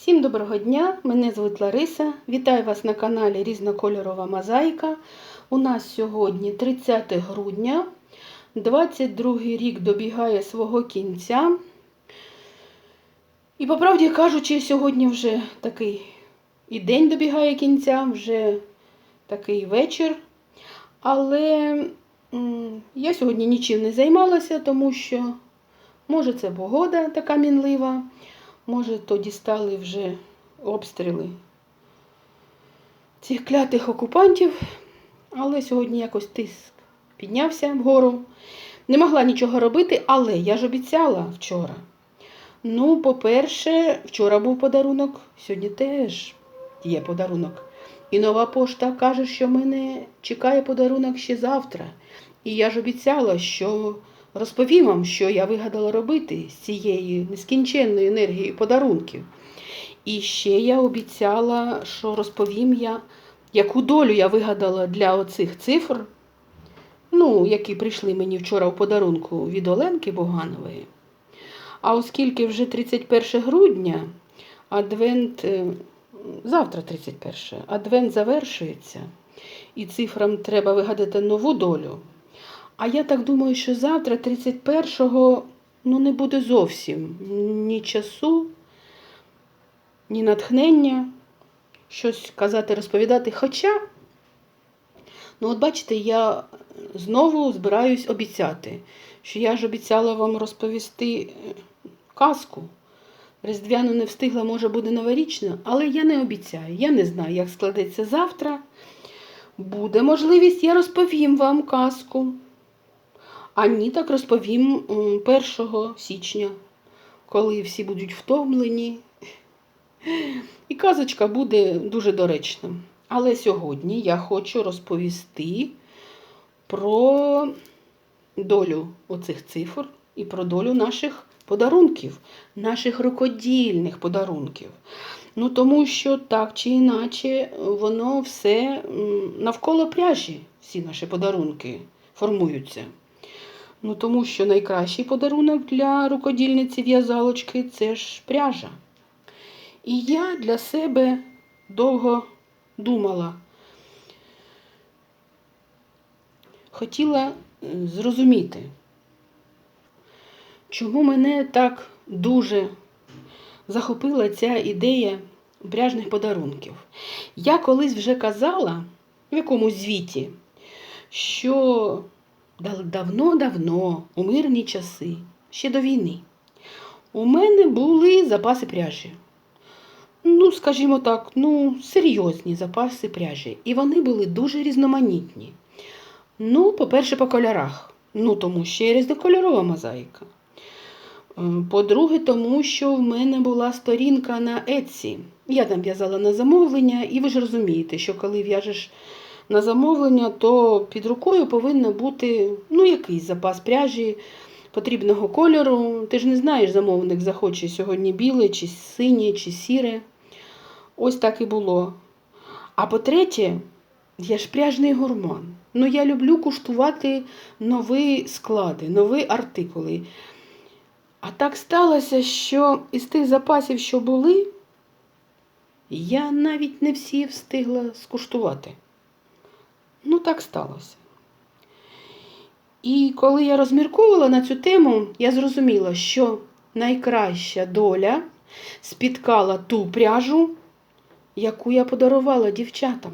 Всім доброго дня! Мене звуть Лариса. Вітаю вас на каналі Різнокольорова Мозаїка. У нас сьогодні 30 грудня, 22 рік добігає свого кінця. І по правді кажучи, сьогодні вже такий і день добігає кінця, вже такий вечір. Але я сьогодні нічим не займалася, тому що, може, це погода така мінлива. Може, то дістали вже обстріли цих клятих окупантів, але сьогодні якось тиск піднявся вгору. Не могла нічого робити, але я ж обіцяла вчора. Ну, по-перше, вчора був подарунок, сьогодні теж є подарунок. І нова пошта каже, що мене чекає подарунок ще завтра. І я ж обіцяла, що розповім вам, що я вигадала робити з цієї нескінченної енергії подарунків. І ще я обіцяла, що розповім я, яку долю я вигадала для оцих цифр, ну, які прийшли мені вчора у подарунку від Оленки Боганової. А оскільки вже 31 грудня, адвент, е, завтра 31, адвент завершується, і цифрам треба вигадати нову долю. А я так думаю, що завтра, 31-го, ну не буде зовсім ні часу, ні натхнення, щось казати, розповідати. Хоча, ну от бачите, я знову збираюсь обіцяти, що я ж обіцяла вам розповісти е, казку. Різдвяну не встигла, може, буде новорічна, але я не обіцяю. Я не знаю, як складеться завтра. Буде можливість, я розповім вам казку. А ні, так розповім 1 січня, коли всі будуть втомлені. І казочка буде дуже доречна. Але сьогодні я хочу розповісти про долю оцих цифр і про долю наших подарунків, наших рукодільних подарунків. Ну, тому що так чи іначе воно все навколо пряжі, всі наші подарунки формуються. Ну, тому що найкращий подарунок для рукодільниці в'язалочки це ж пряжа. І я для себе довго думала, хотіла зрозуміти, чому мене так дуже захопила ця ідея пряжних подарунків. Я колись вже казала в якомусь звіті, що давно-давно, у мирні часи, ще до війни, у мене були запаси пряжі. Ну, скажімо так, ну, серйозні запаси пряжі. І вони були дуже різноманітні. Ну, по-перше, по кольорах. Ну, тому що є різнокольорова мозаїка. По-друге, тому що в мене була сторінка на Etsy. Я там в'язала на замовлення, і ви ж розумієте, що коли в'яжеш на замовлення, то під рукою повинен бути ну, якийсь запас пряжі потрібного кольору. Ти ж не знаєш, замовник захоче сьогодні біле, чи синє, чи сіре. Ось так і було. А по-третє, я ж пряжний гурман. Ну, я люблю куштувати нові склади, нові артикули. А так сталося, що із тих запасів, що були, я навіть не всі встигла скуштувати. Ну, так сталося. І коли я розмірковувала на цю тему, я зрозуміла, що найкраща доля спіткала ту пряжу, яку я подарувала дівчатам.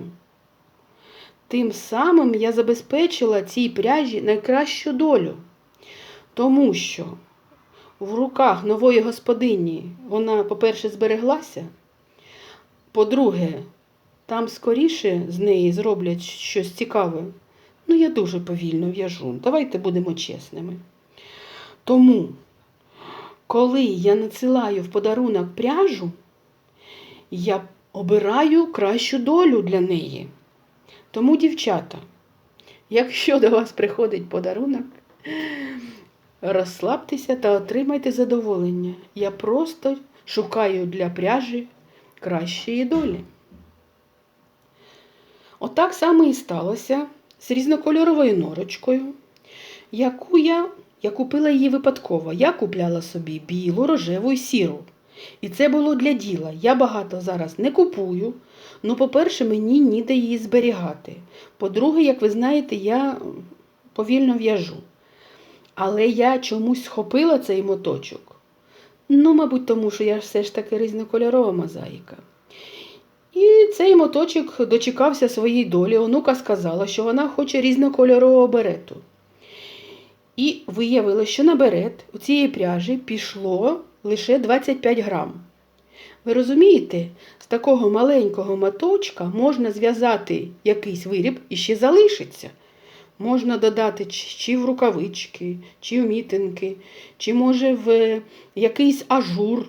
Тим самим я забезпечила цій пряжі найкращу долю, тому що в руках нової господині вона, по-перше, збереглася, по-друге, там скоріше з неї зроблять щось цікаве. Ну, я дуже повільно в'яжу. Давайте будемо чесними. Тому, коли я надсилаю в подарунок пряжу, я обираю кращу долю для неї. Тому, дівчата, якщо до вас приходить подарунок, розслабтеся та отримайте задоволення. Я просто шукаю для пряжі кращої долі. Отак саме і сталося з різнокольоровою норочкою, яку я, я купила її випадково. Я купляла собі білу, рожеву і сіру. І це було для діла. Я багато зараз не купую. Ну, по-перше, мені ніде її зберігати. По-друге, як ви знаєте, я повільно в'яжу. Але я чомусь схопила цей моточок. Ну, мабуть, тому що я все ж таки різнокольорова мозаїка. І цей моточок дочекався своєї долі. Онука сказала, що вона хоче різнокольорового берету. І виявилося, що на берет у цієї пряжі пішло лише 25 грам. Ви розумієте, з такого маленького моточка можна зв'язати якийсь виріб і ще залишиться. Можна додати чи в рукавички, чи в мітинки, чи може в якийсь ажур,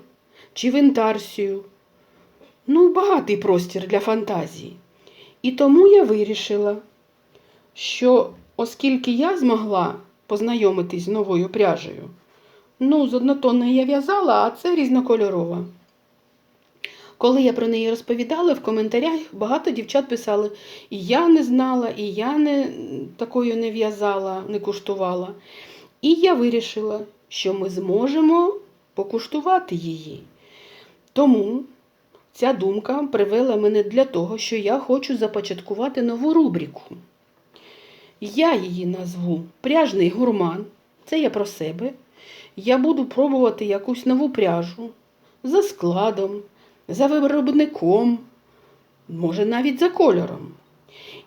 чи в інтарсію. Ну, багатий простір для фантазії. І тому я вирішила, що оскільки я змогла познайомитись з новою пряжею, ну, з однотонної я в'язала, а це різнокольорова. Коли я про неї розповідала, в коментарях багато дівчат писали, і я не знала, і я не, такою не в'язала, не куштувала. І я вирішила, що ми зможемо покуштувати її. Тому ця думка привела мене для того, що я хочу започаткувати нову рубрику. Я її назву Пряжний гурман. Це я про себе. Я буду пробувати якусь нову пряжу за складом, за виробником, може навіть за кольором.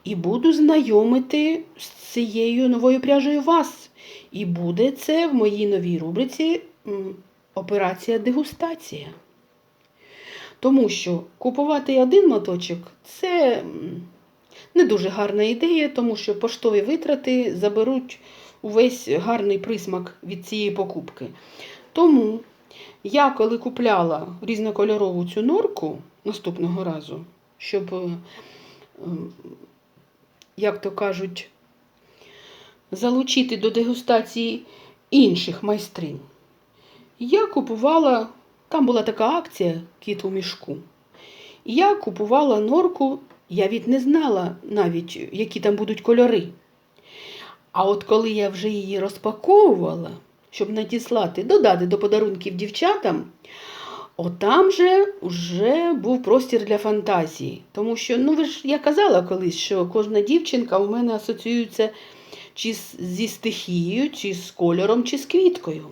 І буду знайомити з цією новою пряжею вас. І буде це в моїй новій рубриці операція дегустація. Тому що купувати один моточок це не дуже гарна ідея, тому що поштові витрати заберуть увесь гарний присмак від цієї покупки. Тому я, коли купляла різнокольорову цю норку наступного разу, щоб, е, як то кажуть, залучити до дегустації інших майстринь, я купувала, там була така акція кіт у мішку. Я купувала норку, я від не знала навіть, які там будуть кольори. А от коли я вже її розпаковувала, щоб надіслати, додати до подарунків дівчатам, отам же вже був простір для фантазії. Тому що, ну ви ж я казала колись, що кожна дівчинка у мене асоціюється чи зі стихією, чи з кольором, чи з квіткою.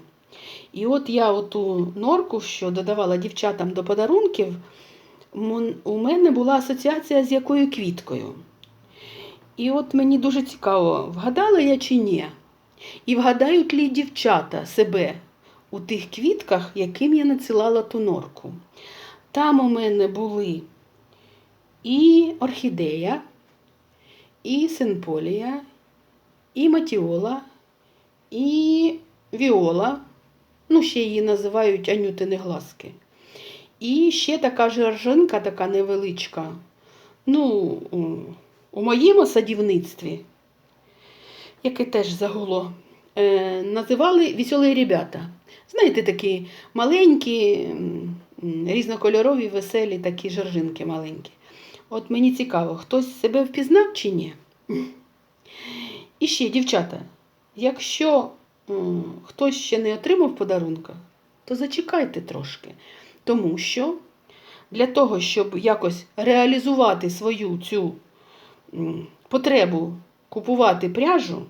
І от я оту норку, що додавала дівчатам до подарунків, у мене була асоціація з якою квіткою. І от мені дуже цікаво, вгадала я чи ні? І вгадають лі дівчата себе у тих квітках, яким я надсилала ту норку. Там у мене були і орхідея, і синполія, і матіола, і віола. Ну, ще її називають анютини глазки. І ще така жоржинка, така невеличка. Ну, у- моєму садівництві, яке теж загуло, е, називали веселі ребята. Знаєте, такі маленькі, різнокольорові, веселі такі жоржинки маленькі. От мені цікаво, хтось себе впізнав чи ні? І ще, дівчата, якщо хтось ще не отримав подарунка, то зачекайте трошки. Тому що для того, щоб якось реалізувати свою цю потребу купувати пряжу,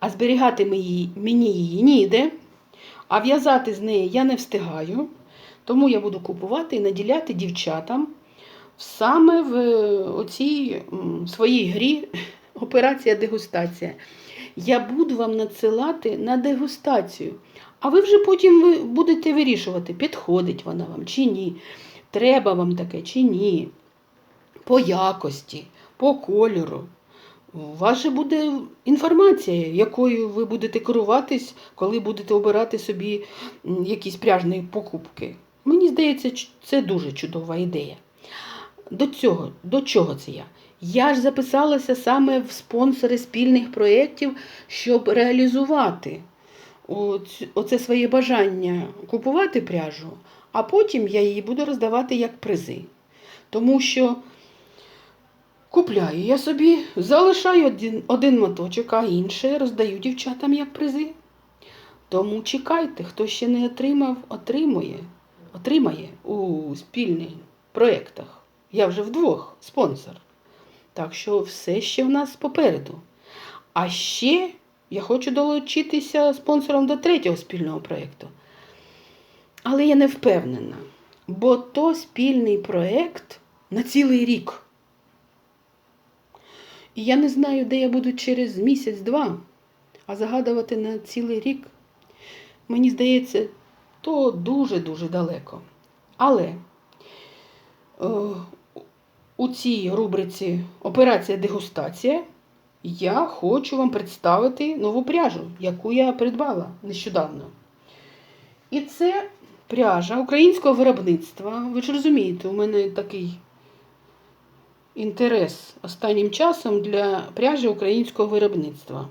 а зберігати мені, мені її ніде, а в'язати з неї я не встигаю, тому я буду купувати і наділяти дівчатам саме в е, оцій своїй грі операція дегустація. Я буду вам надсилати на дегустацію. А ви вже потім будете вирішувати, підходить вона вам чи ні. Треба вам таке чи ні. По якості, по кольору. У вас же буде інформація, якою ви будете керуватись, коли будете обирати собі якісь пряжні покупки. Мені здається, це дуже чудова ідея. До цього, до чого це я? Я ж записалася саме в спонсори спільних проєктів, щоб реалізувати оце своє бажання купувати пряжу, а потім я її буду роздавати як призи. Тому що купляю я собі, залишаю один, один моточок, а інше роздаю дівчатам як призи. Тому чекайте, хто ще не отримав, отримує. отримає у спільних проєктах. Я вже вдвох спонсор. Так що все ще в нас попереду. А ще я хочу долучитися спонсором до третього спільного проєкту. Але я не впевнена, бо то спільний проєкт на цілий рік. І я не знаю, де я буду через місяць-два, а загадувати на цілий рік, мені здається, то дуже-дуже далеко. Але е, у цій рубриці Операція дегустація я хочу вам представити нову пряжу, яку я придбала нещодавно. І це пряжа українського виробництва. Ви ж розумієте, у мене такий інтерес останнім часом для пряжі українського виробництва.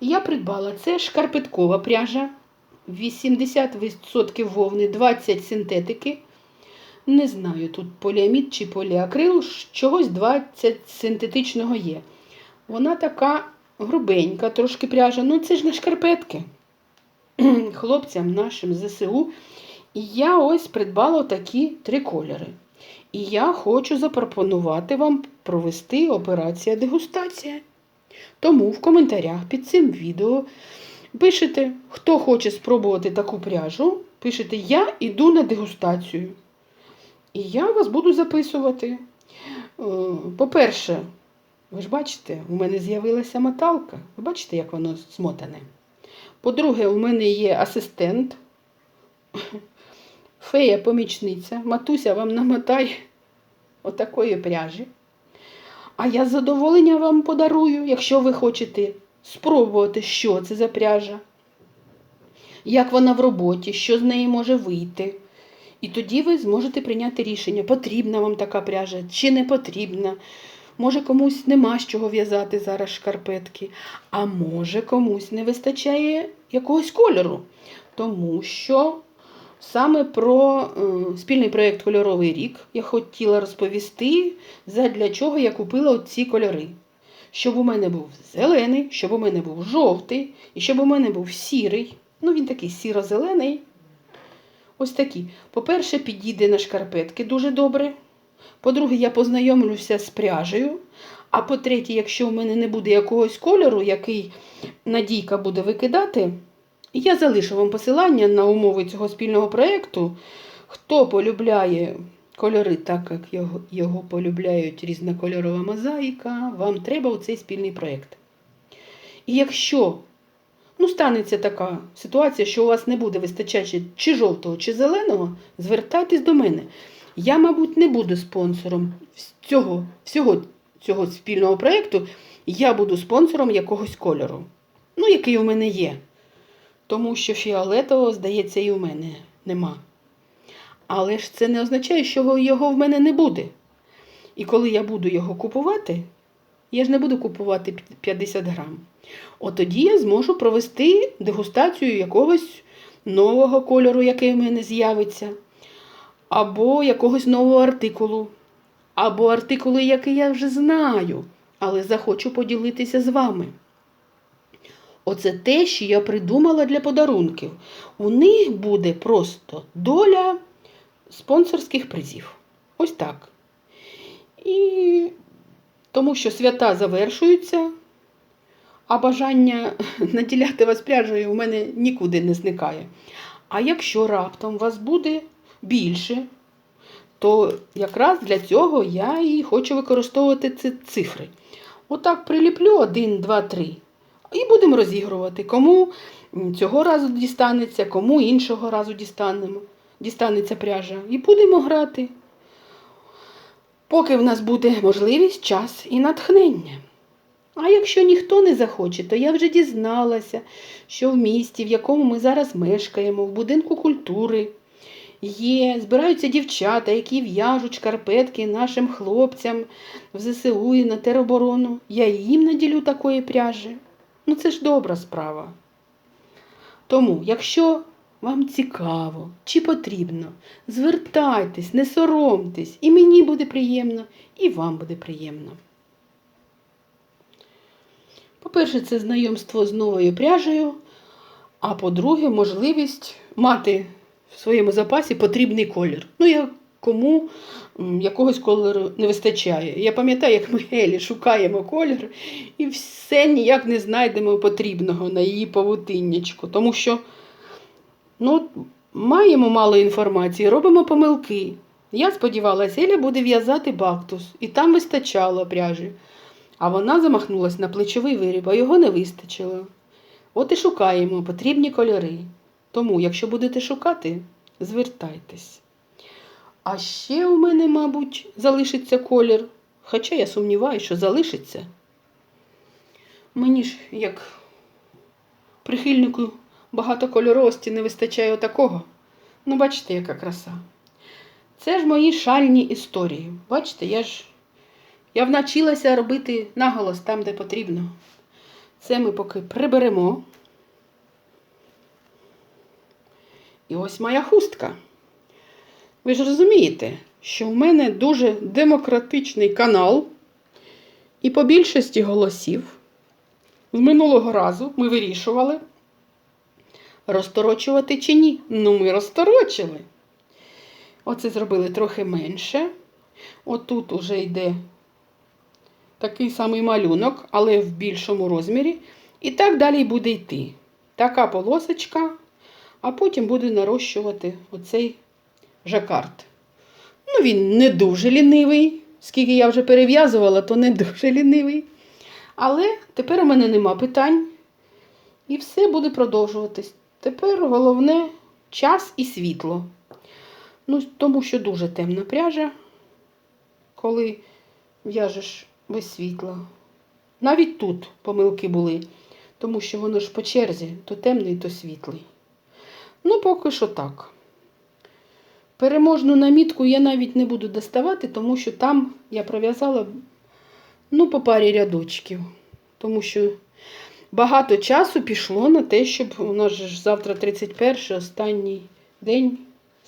І я придбала це шкарпеткова пряжа, 80% вовни, 20 синтетики. Не знаю, тут поліамід чи поліакрил, чогось 20 синтетичного є. Вона така грубенька, трошки пряжа. Ну, це ж не шкарпетки хлопцям нашим ЗСУ. І я ось придбала такі три кольори. І я хочу запропонувати вам провести операція дегустація. Тому в коментарях під цим відео пишете, хто хоче спробувати таку пряжу, пишете Я йду на дегустацію. І я вас буду записувати. По-перше, ви ж бачите, у мене з'явилася моталка. Ви бачите, як воно смотане. По-друге, у мене є асистент, фея-помічниця. Матуся вам намотає отакої пряжі. А я з задоволення вам подарую, якщо ви хочете спробувати, що це за пряжа, як вона в роботі, що з неї може вийти. І тоді ви зможете прийняти рішення, потрібна вам така пряжа чи не потрібна. Може, комусь нема з чого в'язати зараз шкарпетки, а може комусь не вистачає якогось кольору. Тому що саме про е, спільний проєкт Кольоровий рік я хотіла розповісти, задля чого я купила ці кольори. Щоб у мене був зелений, щоб у мене був жовтий, і щоб у мене був сірий. Ну, він такий сіро-зелений. Ось такі. По-перше, підійде на шкарпетки дуже добре. По-друге, я познайомлюся з пряжею. А по-третє, якщо в мене не буде якогось кольору, який Надійка буде викидати, я залишу вам посилання на умови цього спільного проєкту. Хто полюбляє кольори, так як його, його полюбляють різнокольорова мозаїка, вам треба оцей спільний проєкт. І якщо ну, станеться така ситуація, що у вас не буде вистачати чи жовтого, чи зеленого, звертайтесь до мене. Я, мабуть, не буду спонсором цього, всього цього спільного проєкту. Я буду спонсором якогось кольору. Ну, який у мене є. Тому що фіолетового, здається, і у мене нема. Але ж це не означає, що його в мене не буде. І коли я буду його купувати, я ж не буду купувати 50 грам. От тоді я зможу провести дегустацію якогось нового кольору, який в мене з'явиться, або якогось нового артикулу, або артикули, який я вже знаю, але захочу поділитися з вами. Оце те, що я придумала для подарунків. У них буде просто доля спонсорських призів. Ось так. І тому що свята завершуються, а бажання наділяти вас пряжею у мене нікуди не зникає. А якщо раптом вас буде більше, то якраз для цього я і хочу використовувати ці цифри. Отак приліплю 1, 2, 3. І будемо розігрувати, кому цього разу дістанеться, кому іншого разу дістанемо, дістанеться пряжа. І будемо грати. Поки в нас буде можливість, час і натхнення. А якщо ніхто не захоче, то я вже дізналася, що в місті, в якому ми зараз мешкаємо, в будинку культури, є, збираються дівчата, які в'яжуть шкарпетки нашим хлопцям в ЗСУ і на тероборону. Я їм наділю такої пряжі. Ну це ж добра справа. Тому, якщо вам цікаво чи потрібно, звертайтесь, не соромтесь, і мені буде приємно, і вам буде приємно. По-перше, це знайомство з новою пряжею, а по-друге, можливість мати в своєму запасі потрібний колір. Ну, я кому якогось кольору не вистачає. Я пам'ятаю, як ми Елі шукаємо колір і все ніяк не знайдемо потрібного на її павутиннячку. Тому що ну, маємо мало інформації, робимо помилки. Я сподівалася, Еля буде в'язати бактус, і там вистачало пряжі. А вона замахнулась на плечовий виріб, а його не вистачило. От і шукаємо потрібні кольори. Тому, якщо будете шукати, звертайтесь. А ще у мене, мабуть, залишиться колір. Хоча я сумніваюся, що залишиться. Мені ж, як прихильнику багатокольоровості, не вистачає отакого. Ну, бачите, яка краса. Це ж мої шальні історії. Бачите, я ж я навчилася робити наголос там, де потрібно. Це ми поки приберемо. І ось моя хустка. Ви ж розумієте, що в мене дуже демократичний канал, і по більшості голосів з минулого разу ми вирішували, розторочувати чи ні. Ну, ми розторочили. Оце зробили трохи менше. Отут уже йде такий самий малюнок, але в більшому розмірі. І так далі буде йти. Така полосочка, а потім буде нарощувати оцей жакард. Ну, він не дуже лінивий. Скільки я вже перев'язувала, то не дуже лінивий. Але тепер у мене нема питань. І все буде продовжуватись. Тепер головне час і світло. Ну, тому що дуже темна пряжа, коли в'яжеш без світла. Навіть тут помилки були, тому що воно ж по черзі то темний, то світлий. Ну, поки що так. Переможну намітку я навіть не буду доставати, тому що там я пров'язала ну, по парі рядочків. Тому що багато часу пішло на те, щоб у нас ж завтра 31 останній день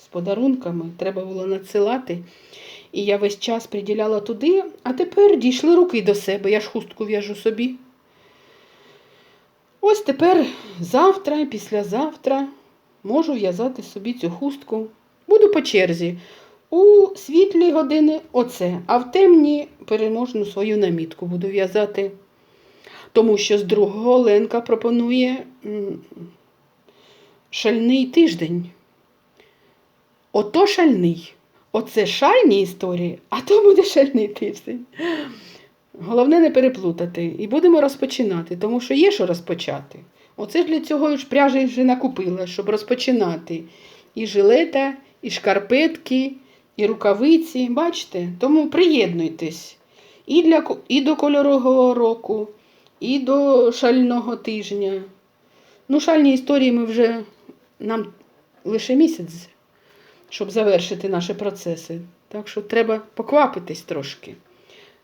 з подарунками. Треба було надсилати. І я весь час приділяла туди, а тепер дійшли руки до себе. Я ж хустку в'яжу собі. Ось тепер завтра післязавтра можу в'язати собі цю хустку. Буду по черзі. У світлі години оце, а в темні переможну свою намітку буду в'язати. Тому що з другого Оленка пропонує шальний тиждень. Ото шальний. Оце шальні історії, а то буде шальний тиждень. Головне не переплутати. І будемо розпочинати, тому що є що розпочати. Оце ж для цього ж пряжі вже накупила, щоб розпочинати. І жилета, і шкарпетки, і рукавиці. Бачите? Тому приєднуйтесь і, для, і до кольорового року, і до шального тижня. Ну, шальні історії ми вже нам лише місяць, щоб завершити наші процеси. Так що треба поквапитись трошки.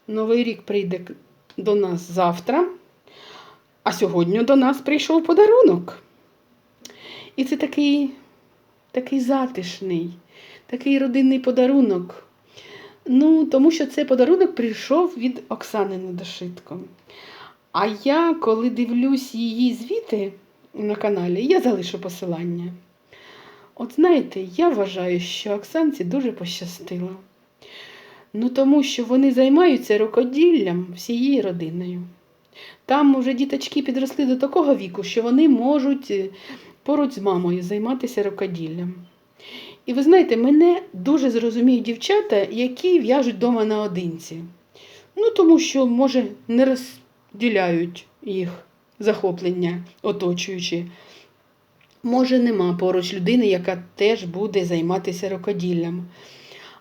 Новий рік прийде до нас завтра, а сьогодні до нас прийшов подарунок. І це такий, такий затишний, такий родинний подарунок. Ну, тому що цей подарунок прийшов від Оксани Недошитко. А я, коли дивлюсь її звіти на каналі, я залишу посилання. От знаєте, я вважаю, що Оксанці дуже пощастило. Ну, тому що вони займаються рукоділлям всією родиною. Там уже діточки підросли до такого віку, що вони можуть е, поруч з мамою займатися рукоділлям. І ви знаєте, мене дуже зрозуміють дівчата, які в'яжуть вдома наодинці. Ну, тому що, може, не розділяють їх захоплення оточуючи. Може, нема поруч людини, яка теж буде займатися рукоділлям.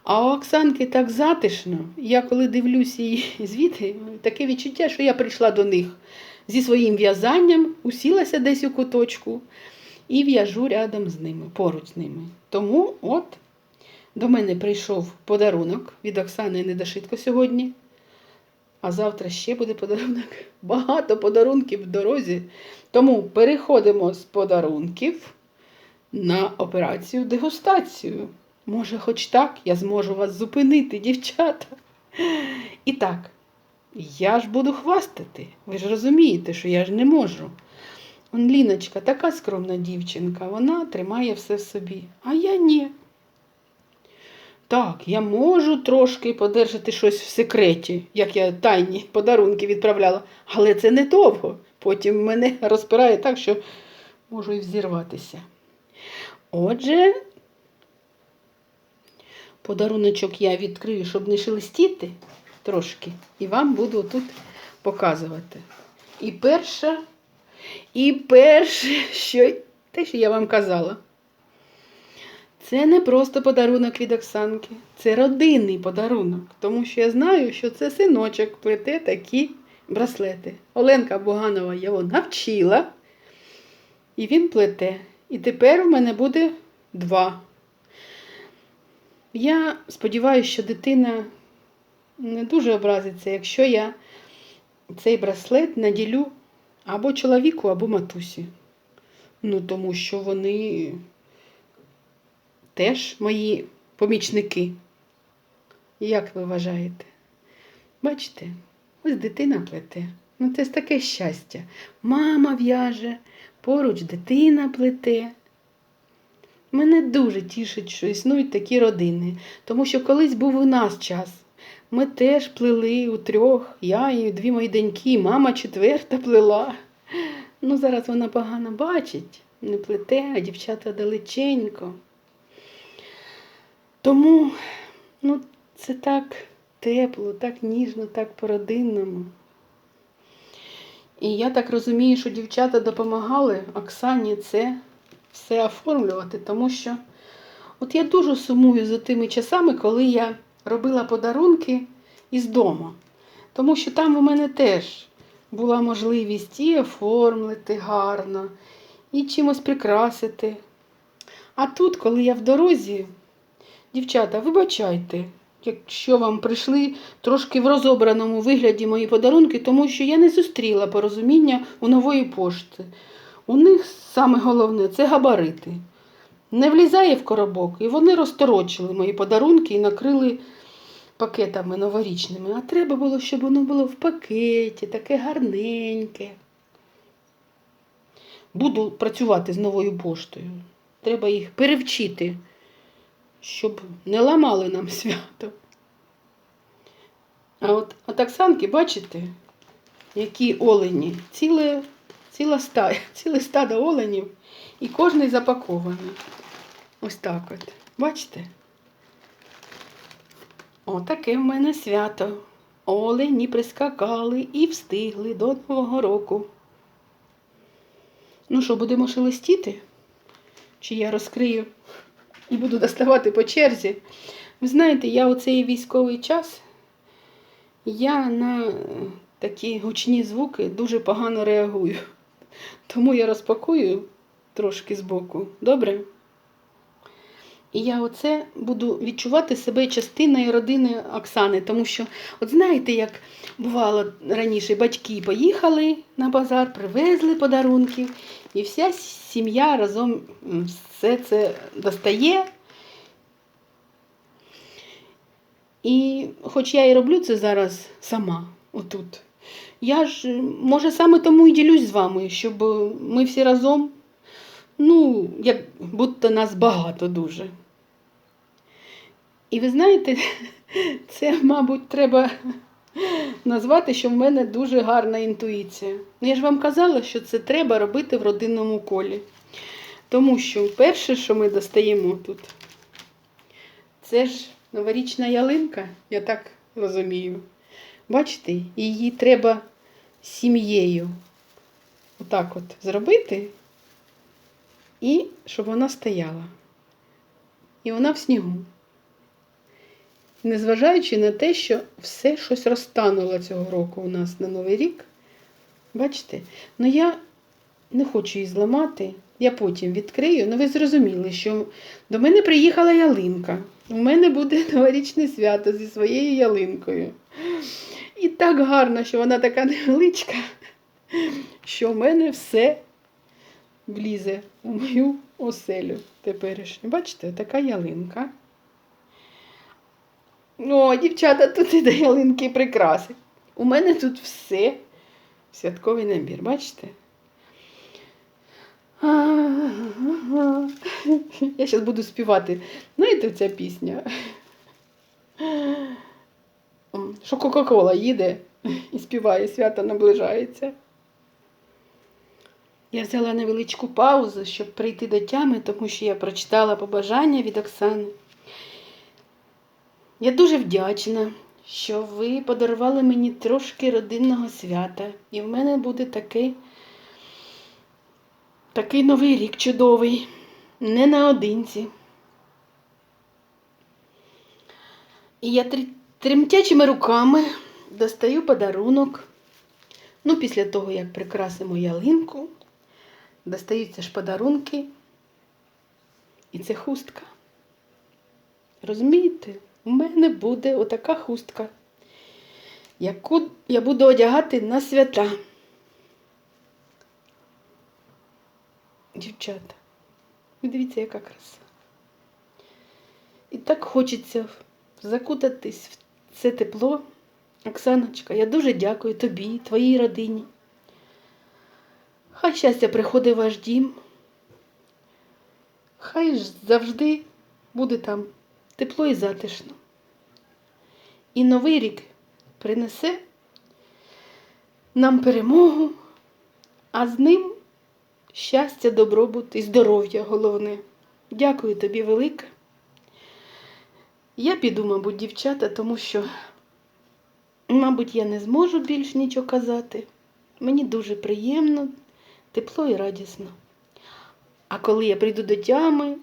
А у Оксанки так затишно. Я коли дивлюся її звіти, таке відчуття, що я прийшла до них зі своїм в'язанням, усілася десь у куточку і в'яжу рядом з ними, поруч з ними. Тому от до мене прийшов подарунок від Оксани Недошитко сьогодні. А завтра ще буде подарунок. Багато подарунків в дорозі. Тому переходимо з подарунків на операцію дегустацію. Може, хоч так я зможу вас зупинити, дівчата. І так, я ж буду хвастати. Ви ж розумієте, що я ж не можу. Он Ліночка, така скромна дівчинка, вона тримає все в собі, а я ні. Так, я можу трошки подержати щось в секреті, як я тайні подарунки відправляла, але це не довго. Потім мене розпирає так, що можу і взірватися. Отже, подаруночок я відкрию, щоб не шелестіти трошки, і вам буду тут показувати. І перша, і перше, що те, що я вам казала. Це не просто подарунок від Оксанки, це родинний подарунок, тому що я знаю, що це синочок плете такі браслети. Оленка Буганова його навчила, і він плете. І тепер у мене буде два. Я сподіваюся, що дитина не дуже образиться, якщо я цей браслет наділю або чоловіку, або матусі. Ну, тому що вони теж мої помічники. Як ви вважаєте? Бачите, ось дитина плете. Ну, це ж таке щастя. Мама в'яже, поруч дитина плете. Мене дуже тішить, що існують такі родини, тому що колись був у нас час. Ми теж плели у трьох, я і дві мої доньки, мама четверта плела. Ну, зараз вона погано бачить, не плете, а дівчата далеченько. Тому ну, це так тепло, так ніжно, так по-родинному. І я так розумію, що дівчата допомагали Оксані це все оформлювати, тому що от я дуже сумую за тими часами, коли я робила подарунки із дому. Тому що там у мене теж була можливість і оформити гарно, і чимось прикрасити. А тут, коли я в дорозі, дівчата, вибачайте, якщо вам прийшли трошки в розобраному вигляді мої подарунки, тому що я не зустріла порозуміння у нової пошти. У них саме головне це габарити. Не влізає в коробок, і вони розторочили мої подарунки і накрили пакетами новорічними. А треба було, щоб воно було в пакеті, таке гарненьке. Буду працювати з новою поштою. Треба їх перевчити, щоб не ламали нам свято. А от, от Оксанки, бачите, які олені, ціле, ціла стая, ціле стадо оленів, і кожний запакований. Ось так от. Бачите? Отаке в мене свято. Олені прискакали і встигли до Нового року. Ну що, будемо шелестіти? Чи я розкрию і буду доставати по черзі? Ви знаєте, я у цей військовий час я на такі гучні звуки дуже погано реагую. Тому я розпакую трошки збоку. Добре? І я оце буду відчувати себе частиною родини Оксани, тому що, от знаєте, як бувало раніше, батьки поїхали на базар, привезли подарунків, і вся сім'я разом м, все це достає. І хоч я і роблю це зараз сама, отут, я ж, може, саме тому і ділюсь з вами, щоб ми всі разом, ну, як будто нас багато дуже. І ви знаєте, це, мабуть, треба назвати, що в мене дуже гарна інтуїція. Я ж вам казала, що це треба робити в родинному колі. Тому що перше, що ми достаємо тут, це ж новорічна ялинка, я так розумію. Бачите, її треба сім'єю отак от зробити, і щоб вона стояла. І вона в снігу. Незважаючи на те, що все щось розтануло цього року у нас на Новий рік. Бачите? Ну я не хочу її зламати. Я потім відкрию. Ну ви зрозуміли, що до мене приїхала ялинка. У мене буде новорічне свято зі своєю ялинкою. І так гарно, що вона така невеличка, що в мене все влізе у мою оселю теперішню. Бачите, така ялинка. О, дівчата, тут і до ялинки прикраси. У мене тут все святковий набір, бачите? Я зараз буду співати. Знаєте, ця пісня? Що Кока-Кола їде і співає, свято наближається. Я взяла невеличку паузу, щоб прийти до тями, тому що я прочитала побажання від Оксани. Я дуже вдячна, що ви подарували мені трошки родинного свята. І в мене буде такий, такий новий рік чудовий, не наодинці. І я тремтячими руками достаю подарунок. Ну, після того, як прикрасимо ялинку, достаються ж подарунки. І це хустка. Розумієте, у мене буде отака хустка, яку я буду одягати на свята. Дівчата, ви дивіться, яка краса. І так хочеться закутатись в це тепло. Оксаночка, я дуже дякую тобі, твоїй родині. Хай щастя приходить в ваш дім. Хай завжди буде там тепло і затишно. І новий рік принесе нам перемогу, а з ним щастя, добробут і здоров'я головне. Дякую тобі велике. Я піду, мабуть, дівчата, тому що, мабуть, я не зможу більш нічого казати. Мені дуже приємно, тепло і радісно. А коли я прийду до тями,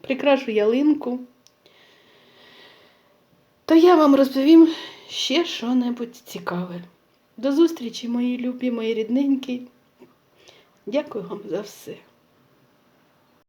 прикрашу ялинку, то я вам розповім ще що-небудь цікаве. До зустрічі, мої любі, мої рідненькі. Дякую вам за все.